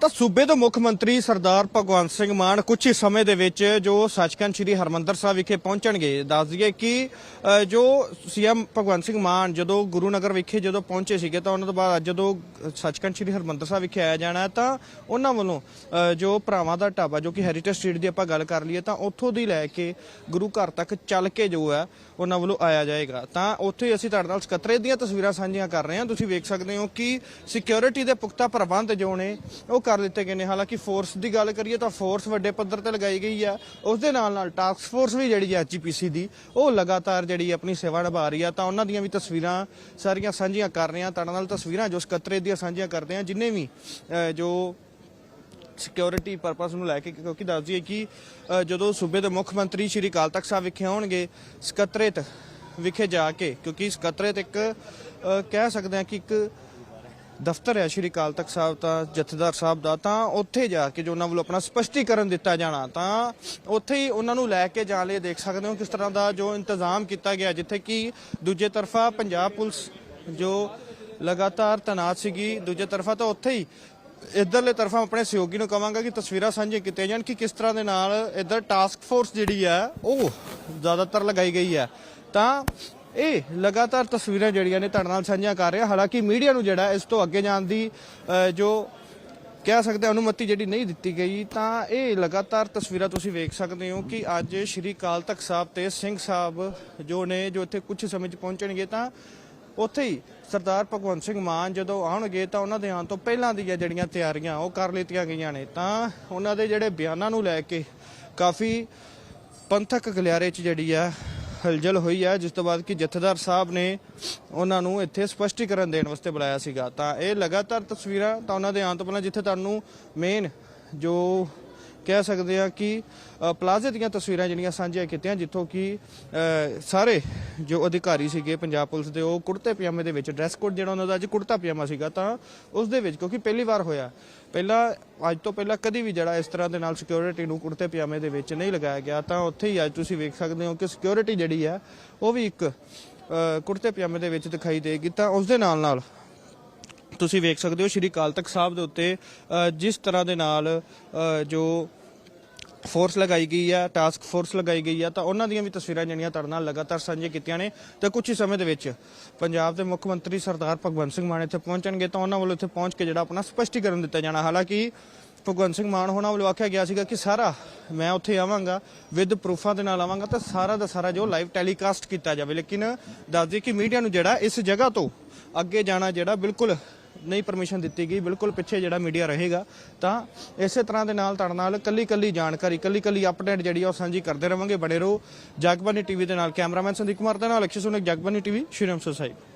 ਤਾਂ ਸੂਬੇ ਦੇ ਮੁੱਖ ਮੰਤਰੀ ਸਰਦਾਰ ਭਗਵੰਤ ਸਿੰਘ ਮਾਨ ਕੁਝ ਹੀ ਸਮੇਂ ਦੇ ਵਿੱਚ ਜੋ ਸੱਚਖੰਡ ਸ੍ਰੀ ਹਰਮੰਦਰ ਸਾਹਿਬ ਵਿਖੇ ਪਹੁੰਚਣਗੇ ਦੱਸ ਦਈਏ ਕਿ ਅ, ਜੋ ਸੀਐਮ ਭਗਵੰਤ ਸਿੰਘ ਮਾਨ ਜਦੋਂ ਗੁਰੂ ਨਗਰ ਵਿਖੇ ਜਦੋਂ ਪਹੁੰਚੇ ਸੀਗੇ ਤਾਂ ਉਹਨਾਂ ਤੋਂ ਬਾਅਦ ਅੱਜ ਜਦੋਂ ਸੱਚਖੰਡ ਸ੍ਰੀ ਹਰਮੰਦਰ ਸਾਹਿਬ ਵਿਖੇ ਆਇਆ ਜਾਣਾ ਤਾਂ ਉਹਨਾਂ ਵੱਲੋਂ ਜੋ ਭਰਾਵਾਂ ਦਾ ਢਾਬਾ ਜੋ ਕਿ ਹੈਰੀਟੇਜ ਸਟਰੀਟ ਦੀ ਆਪਾਂ ਗੱਲ ਕਰ ਲਈਏ ਤਾਂ ਉੱਥੋਂ ਦੀ ਲੈ ਕੇ ਗੁਰੂ ਘਰ ਤੱਕ ਚੱਲ ਕੇ ਜੋ ਹੈ ਉਹਨਾਂ ਵੱਲੋਂ ਆਇਆ ਜਾਏਗਾ। ਤਾਂ ਉੱਥੇ ਅਸੀਂ ਤੁਹਾਡੇ ਨਾਲ ਸਕੱਤਰੇ ਦੀਆਂ ਤਸਵੀਰਾਂ ਸਾਂਝੀਆਂ ਕਰ ਰਹੇ ਹਾਂ। ਤੁਸੀਂ ਵੇਖ ਸਕਦੇ ਹੋ ਕਿ ਸਿਕਿਉਰਿਟੀ ਦੇ ਪੁਖਤਾ ਪ੍ਰਬੰਧ ਜੋ ਨੇ ਉਹ ਕਰ ਦਿੱਤੇ ਗਏ ਨੇ। ਹਾਲਾਂਕਿ ਫੋਰਸ ਦੀ ਗੱਲ ਕਰੀਏ ਤਾਂ ਫੋਰਸ ਵੱਡੇ ਪੱਧਰ ਤੇ ਲਗਾਈ ਗਈ ਆ ਉਸ ਦੇ ਨਾਲ ਨਾਲ ਟਾਸਕ ਫੋਰਸ ਵੀ ਜਿਹੜੀ ਹੈ ਐਚਪੀਸੀ ਦੀ, ਉਹ ਲਗਾਤਾਰ ਜਿਹੜੀ ਆਪਣੀ ਸੇਵਾ ਨਿਭਾ ਰਹੀ ਆ ਤਾਂ ਉਹਨਾਂ ਦੀਆਂ ਵੀ ਤਸਵੀਰਾਂ ਸਾਰੀਆਂ ਸਾਂਝੀਆਂ ਕਰ ਰਹੇ ਹਾਂ। ਤੁਹਾਡੇ ਨਾਲ ਤਸਵੀਰਾਂ ਜੋ ਸਕੱਤਰੇ ਦੀਆਂ ਸਾਂਝੀਆਂ ਕਰਦੇ ਹਾਂ, ਜਿੰਨੇ ਵੀ ਜੋ ਸਿਕਿਉਰਿਟੀ ਪਰਪਸ ਨੂੰ ਲੈ ਕੇ, ਕਿਉਂਕਿ ਦੱਸ ਦਈਏ ਕਿ ਜਦੋਂ ਸੂਬੇ ਦੇ ਮੁੱਖ ਮੰਤਰੀ ਸ਼੍ਰੀ ਅਕਾਲ ਤਖਤ ਸਾਹਿਬ ਵਿਖੇ ਆਉਣਗੇ, ਸਕੱਤਰੇਤ ਵਿਖੇ ਜਾ ਕੇ, ਕਿਉਂਕਿ ਸਕੱਤਰੇਤ ਇੱਕ ਕਹਿ ਸਕਦੇ ਹਾਂ ਕਿ ਇੱਕ ਦਫ਼ਤਰ ਹੈ, ਸ਼੍ਰੀ ਅਕਾਲ ਤਖਤ ਸਾਹਿਬ ਦਾ ਜਥੇਦਾਰ ਸਾਹਿਬ ਦਾ, ਤਾਂ ਉੱਥੇ ਜਾ ਕੇ ਜੋ ਉਹਨਾਂ ਵੱਲੋਂ ਆਪਣਾ ਸਪਸ਼ਟੀਕਰਨ ਦਿੱਤਾ ਜਾਣਾ, ਤਾਂ ਉੱਥੇ ਹੀ ਉਹਨਾਂ ਨੂੰ ਲੈ ਕੇ ਜਾਣ ਲਈ ਦੇਖ ਸਕਦੇ ਹੋ ਕਿਸ ਤਰ੍ਹਾਂ ਦਾ ਜੋ ਇੰਤਜ਼ਾਮ ਕੀਤਾ ਗਿਆ, ਜਿੱਥੇ ਕਿ ਦੂਜੇ ਤਰਫਾ ਪੰਜਾਬ ਪੁਲਿਸ ਜੋ ਲਗਾਤਾਰ ਤਨਾਤ ਸੀਗੀ ਦੂਜੇ ਤਰਫਾ, ਤਾਂ ਉੱਥੇ ਹੀ ਇਧਰਲੇ ਤਰਫਾਂ ਆਪਣੇ ਸਹਿਯੋਗੀ ਨੂੰ ਕਵਾਂਗਾ ਕਿ ਤਸਵੀਰਾਂ ਸਾਂਝੀਆਂ ਕੀਤੀਆਂ ਜਾਣ ਕਿ ਕਿਸ ਤਰ੍ਹਾਂ ਦੇ ਨਾਲ ਇਧਰ ਟਾਸਕ ਫੋਰਸ ਜਿਹੜੀ ਹੈ, ਉਹ ਜ਼ਿਆਦਾਤਰ ਲਗਾਈ ਗਈ ਹੈ। ਤਾਂ ਇਹ ਲਗਾਤਾਰ ਤਸਵੀਰਾਂ ਜਿਹੜੀਆਂ ਨੇ ਤੁਹਾਡੇ ਨਾਲ ਸਾਂਝੀਆਂ ਕਰ ਰਿਹਾ। ਹਾਲਾਂਕਿ ਮੀਡੀਆ ਨੂੰ ਜਿਹੜਾ ਇਸ ਤੋਂ ਅੱਗੇ ਜਾਣ ਦੀ ਜੋ ਕਹਿ ਸਕਦੇ ਹਾਂ ਅਨੁਮਤੀ ਜਿਹੜੀ ਨਹੀਂ ਦਿੱਤੀ ਗਈ, ਤਾਂ ਇਹ ਲਗਾਤਾਰ ਤਸਵੀਰਾਂ ਤੁਸੀਂ ਵੇਖ ਸਕਦੇ ਹੋ ਕਿ ਅੱਜ ਸ਼੍ਰੀ ਅਕਾਲ ਤਖਤ ਸਾਹਿਬ ਤੇ ਸਿੰਘ ਸਾਹਿਬ ਜੋ ਨੇ, ਜੋ ਇੱਥੇ ਕੁਝ ਸਮੇਂ 'ਚ ਪਹੁੰਚਣਗੇ, ਤਾਂ ਉੱਥੇ ਹੀ ਸਰਦਾਰ ਭਗਵੰਤ ਸਿੰਘ ਮਾਨ ਜਦੋਂ ਆਉਣਗੇ, ਤਾਂ ਉਹਨਾਂ ਦੇ ਆਉਣ ਤੋਂ ਪਹਿਲਾਂ ਦੀਆਂ ਜਿਹੜੀਆਂ ਤਿਆਰੀਆਂ ਉਹ ਕਰ ਲਿੱਤੀਆਂ ਗਈਆਂ ਨੇ। ਤਾਂ ਉਹਨਾਂ ਦੇ ਜਿਹੜੇ ਬਿਆਨਾਂ ਨੂੰ ਲੈ ਕੇ ਕਾਫੀ ਪੰਥਕ ਗਲਿਆਰੇ 'ਚ ਜਿਹੜੀ ਆ ਹਲਜਲ ਹੋਈ ਹੈ, ਜਿਸ ਤੋਂ ਬਾਅਦ ਕਿ ਜਥੇਦਾਰ ਸਾਹਿਬ ਨੇ ਉਹਨਾਂ ਨੂੰ ਇੱਥੇ ਸਪਸ਼ਟੀਕਰਨ ਦੇਣ ਵਾਸਤੇ ਬੁਲਾਇਆ ਸੀਗਾ। ਤਾਂ ਇਹ ਲਗਾਤਾਰ ਤਸਵੀਰਾਂ ਤਾਂ ਉਹਨਾਂ ਦੇ ਆਉਣ ਤੋਂ ਪਹਿਲਾਂ ਜਿੱਥੇ ਤੁਹਾਨੂੰ ਮੇਨ ਜੋ ਕਹਿ ਸਕਦੇ ਆ ਕਿ ਪਲਾਜ਼ੇ ਦੀਆਂ ਤਸਵੀਰਾਂ ਜਿਹੜੀਆਂ ਸਾਂਝੀਆਂ ਕੀਤੀਆਂ ਜਿੱਥੋਂ ਕਿ ਸਾਰੇ ਜੋ ਅਧਿਕਾਰੀ ਸੀਗੇ ਪੰਜਾਬ ਪੁਲਿਸ ਦੇ, ਉਹ ਕੁੜਤੇ ਪਜਾਮੇ ਦੇ ਵਿੱਚ ਡਰੈਸ ਕੋਡ ਜਿਹੜਾ ਉਹਨਾਂ ਦਾ ਅੱਜ ਕੁੜਤਾ ਪਜਾਮਾ ਸੀਗਾ, ਤਾਂ ਉਸ ਦੇ ਵਿੱਚ, ਕਿਉਂਕਿ ਪਹਿਲੀ ਵਾਰ ਹੋਇਆ। ਪਹਿਲਾਂ, ਅੱਜ ਤੋਂ ਪਹਿਲਾਂ ਕਦੀ ਵੀ ਜਿਹੜਾ ਇਸ ਤਰ੍ਹਾਂ ਦੇ ਨਾਲ ਸਿਕਿਉਰਿਟੀ ਨੂੰ ਕੁੜਤੇ ਪਜਾਮੇ ਦੇ ਵਿੱਚ ਨਹੀਂ ਲਗਾਇਆ ਗਿਆ, ਤਾਂ ਉੱਥੇ ਹੀ ਅੱਜ ਤੁਸੀਂ ਵੇਖ ਸਕਦੇ ਹੋ ਕਿ ਸਿਕਿਉਰਿਟੀ ਜਿਹੜੀ ਹੈ, ਉਹ ਵੀ ਇੱਕ ਕੁੜਤੇ ਪਜਾਮੇ ਦੇ ਵਿੱਚ ਦਿਖਾਈ ਦੇਗੀ, ਤਾਂ ਉਸ ਦੇ ਨਾਲ ਨਾਲ ਤੁਸੀਂ ਵੇਖ ਸਕਦੇ ਹੋ ਸ਼੍ਰੀ ਅਕਾਲ ਤਖਤ ਸਾਹਿਬ ਦੇ ਉੱਤੇ ਜਿਸ ਤਰ੍ਹਾਂ ਦੇ ਨਾਲ ਜੋ ਫੋਰਸ ਲਗਾਈ ਗਈ ਹੈ ਟਾਸਕ ਫੋਰਸ ਲਗਾਈ ਗਈ ਆ, ਤਾਂ ਉਹਨਾਂ ਦੀਆਂ ਵੀ ਤਸਵੀਰਾਂ ਜਿਹੜੀਆਂ ਤੁਹਾਡੇ ਨਾਲ ਲਗਾਤਾਰ ਸਾਂਝੀਆਂ ਕੀਤੀਆਂ ਨੇ। ਤੇ ਕੁਝ ਹੀ ਸਮੇਂ ਦੇ ਵਿੱਚ ਪੰਜਾਬ ਦੇ ਮੁੱਖ ਮੰਤਰੀ ਸਰਦਾਰ ਭਗਵੰਤ ਸਿੰਘ ਮਾਨ ਇੱਥੇ ਪਹੁੰਚਣਗੇ ਤਾਂ ਉਹਨਾਂ ਵੱਲੋਂ ਇੱਥੇ ਪਹੁੰਚ ਕੇ ਜਿਹੜਾ ਆਪਣਾ ਸਪਸ਼ਟੀਕਰਨ ਦਿੱਤਾ ਜਾਣਾ। ਹਾਲਾਂਕਿ ਭਗਵੰਤ ਸਿੰਘ ਮਾਨ ਹੋਣਾ ਵੱਲੋਂ ਆਖਿਆ ਗਿਆ ਸੀਗਾ ਕਿ ਸਾਰਾ ਮੈਂ ਉੱਥੇ ਆਵਾਂਗਾ ਵਿਦ ਪ੍ਰੂਫਾਂ ਦੇ ਨਾਲ ਆਵਾਂਗਾ, ਤਾਂ ਸਾਰਾ ਦਾ ਸਾਰਾ ਜੋ ਲਾਈਵ ਟੈਲੀਕਾਸਟ ਕੀਤਾ ਜਾਵੇ। ਲੇਕਿਨ ਦੱਸ ਦਈਏ ਕਿ ਮੀਡੀਆ ਨੂੰ ਜਿਹੜਾ ਇਸ ਜਗ੍ਹਾ ਤੋਂ ਅੱਗੇ ਜਾਣਾ ਜਿਹੜਾ ਬਿਲਕੁਲ ਨਹੀਂ ਪਰਮਿਸ਼ਨ ਦਿੱਤੀ ਗਈ, ਬਿਲਕੁਲ ਪਿੱਛੇ ਜਿਹੜਾ ਮੀਡੀਆ ਰਹੇਗਾ, ਤਾਂ ਇਸੇ ਤਰ੍ਹਾਂ ਦੇ ਨਾਲ ਤੁਹਾਡੇ ਨਾਲ ਕੱਲੀ ਕੱਲੀ ਜਾਣਕਾਰੀ ਕੱਲੀ ਕੱਲੀ ਅਪਡੇਟ ਜਿਹੜੀ ਆ ਉਹ ਸਾਂਝੀ ਕਰਦੇ ਰਵਾਂਗੇ। ਬਣੇ ਰਹੋ ਜਗਬਾਨੀ ਟੀਵੀ ਦੇ ਨਾਲ, ਕੈਮਰਾਮੈਨ ਸੰਦੀਪ ਕੁਮਾਰ ਦੇ ਨਾਲ, ਅਕਸ਼ੇ ਸੁਨਕ ਜਗਬਾਨੀ ਟੀਵੀ ਸ਼੍ਰੀ ਅੰਮ੍ਰਿਤਸਰ ਸਾਹਿਬ